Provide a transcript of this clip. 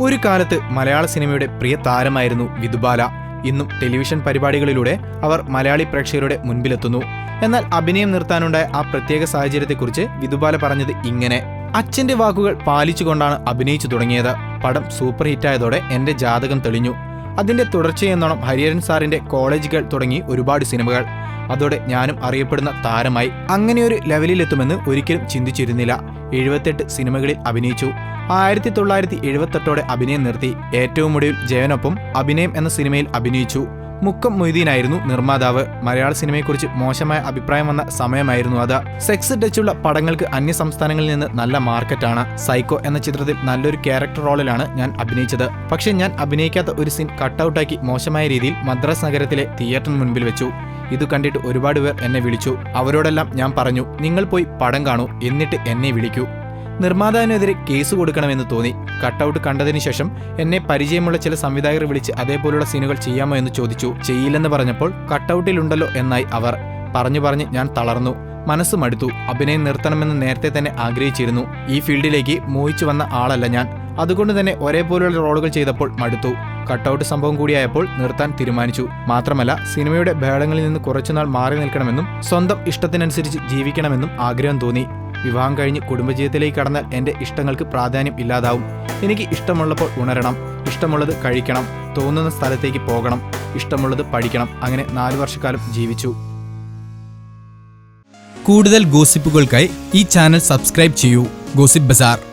ഒരു കാലത്ത് മലയാള സിനിമയുടെ പ്രിയ താരമായിരുന്നു വിദുബാല ഇന്നും ടെലിവിഷൻ പരിപാടികളിലൂടെ അവർ മലയാളി പ്രേക്ഷകരുടെ മുൻപിലെത്തുന്നു. എന്നാൽ അഭിനയം നിർത്താനുണ്ടായ ആ പ്രത്യേക സാഹചര്യത്തെക്കുറിച്ച് വിദുബാല പറഞ്ഞത് ഇങ്ങനെ. അച്ഛന്റെ വാക്കുകൾ പാലിച്ചുകൊണ്ടാണ് അഭിനയിച്ചു തുടങ്ങിയത്. പടം സൂപ്പർ ഹിറ്റായതോടെ എന്റെ ജാതകം തെളിഞ്ഞു. അതിന്റെ തുടർച്ചയെന്നോണം ഹരിഹരൻ സാറിന്റെ കോളേജുകൾ തുടങ്ങി ഒരുപാട് സിനിമകൾ. അതോടെ ഞാനും അറിയപ്പെടുന്ന താരമായി. അങ്ങനെയൊരു ലെവലിലെത്തുമെന്ന് ഒരിക്കലും ചിന്തിച്ചിരുന്നില്ല. എഴുപത്തെട്ട് സിനിമകളിൽ അഭിനയിച്ചു. ആയിരത്തി തൊള്ളായിരത്തി എഴുപത്തെട്ടോടെ അഭിനയം നിർത്തി. ഏറ്റവും ഒടുവിൽ ജയനൊപ്പം അഭിനയം എന്ന സിനിമയിൽ അഭിനയിച്ചു. മുക്കം മൊയ്തീനായിരുന്നു നിർമ്മാതാവ്. മലയാള സിനിമയെക്കുറിച്ച് മോശമായ അഭിപ്രായം വന്ന സമയമായിരുന്നു അത്. സെക്സ് ടച്ചുള്ള പടങ്ങൾക്ക് അന്യ സംസ്ഥാനങ്ങളിൽ നിന്ന് നല്ല മാർക്കറ്റാണ്. സൈക്കോ എന്ന ചിത്രത്തിൽ നല്ലൊരു ക്യാരക്ടർ റോളിലാണ് ഞാൻ അഭിനയിച്ചത്. പക്ഷേ ഞാൻ അഭിനയിക്കാത്ത ഒരു സീൻ കട്ടൗട്ടാക്കി മോശമായ രീതിയിൽ മദ്രാസ് നഗരത്തിലെ തിയേറ്ററിന് മുൻപിൽ വെച്ചു. ഇത് കണ്ടിട്ട് ഒരുപാട് പേർ എന്നെ വിളിച്ചു. അവരോടെല്ലാം ഞാൻ പറഞ്ഞു നിങ്ങൾ പോയി പടം കാണൂ എന്നിട്ട് എന്നെ വിളിക്കൂ. നിർമ്മാതാവിനെതിരെ കേസ് കൊടുക്കണമെന്ന് തോന്നി. കട്ടൗട്ട് കണ്ടതിന് ശേഷം എന്നെ പരിചയമുള്ള ചില സംവിധായകർ വിളിച്ച് അതേപോലുള്ള സീനുകൾ ചെയ്യാമോ എന്ന് ചോദിച്ചു. ചെയ്യില്ലെന്ന് പറഞ്ഞപ്പോൾ കട്ടൗട്ടിലുണ്ടല്ലോ എന്നായി അവർ. പറഞ്ഞു പറഞ്ഞ് ഞാൻ തളർന്നു. മനസ്സ് മടുത്തു. അഭിനയം നിർത്തണമെന്ന് നേരത്തെ തന്നെ ആഗ്രഹിച്ചിരുന്നു. ഈ ഫീൽഡിലേക്ക് മോഹിച്ചു വന്ന ആളല്ല ഞാൻ. അതുകൊണ്ട് തന്നെ ഒരേപോലുള്ള റോളുകൾ ചെയ്തപ്പോൾ മടുത്തു. കട്ടൗട്ട് സംഭവം കൂടിയായപ്പോൾ നിർത്താൻ തീരുമാനിച്ചു. മാത്രമല്ല സിനിമയുടെ ബേളങ്ങളിൽ നിന്ന് കുറച്ചുനാൾ മാറി നിൽക്കണമെന്നും സ്വന്തം ഇഷ്ടത്തിനനുസരിച്ച് ജീവിക്കണമെന്നും ആഗ്രഹം തോന്നി. വിവാഹം കഴിഞ്ഞ് കുടുംബജീവിതത്തിലേക്ക് കടന്നാൽ എന്റെ ഇഷ്ടങ്ങൾക്ക് പ്രാധാന്യം ഇല്ലാതാവും. എനിക്ക് ഇഷ്ടമുള്ളപ്പോൾ ഉണരണം ഇഷ്ടമുള്ളത് കഴിക്കണം തോന്നുന്ന സ്ഥലത്തേക്ക് പോകണം ഇഷ്ടമുള്ളത് പഠിക്കണം അങ്ങനെ നാല് വർഷക്കാലം ജീവിച്ചു. കൂടുതൽ ഗോസിപ്പുകൾക്കായി ഈ ചാനൽ സബ്സ്ക്രൈബ് ചെയ്യൂ. Gossip bazaar.